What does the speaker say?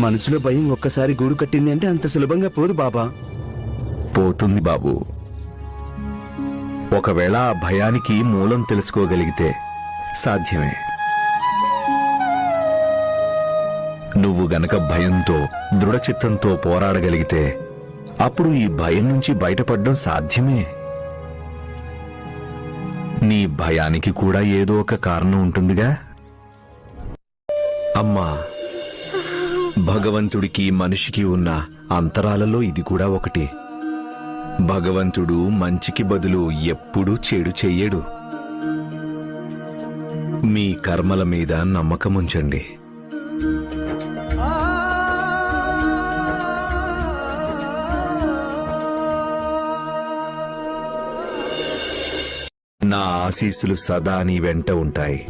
మనసులో భయం ఒక్కసారి గూడు కట్టింది అంటే అంత సులభంగా పోదు బాబా. పోతుంది బాబు. ఒకవేళ ఆ భయానికి మూలం తెలుసుకోగలిగితే సాధ్యమే. నువ్వు గనక భయంతో దృఢచిత్తంతో పోరాడగలిగితే అప్పుడు ఈ భయం నుంచి బయటపడడం సాధ్యమే. నీ భయానికి కూడా ఏదో ఒక కారణం ఉంటుందిగా? అమ్మా భగవంతుడికి మనిషికి ఉన్న అంతరాలలో ఇది కూడా ఒకటి. భగవంతుడు మంచికి బదులు ఎప్పుడూ చెడు చెయ్యడు. మీ కర్మల మీద నమ్మకముంచండి. నా ఆశీస్సులు సదా నీ వెంట ఉంటాయి.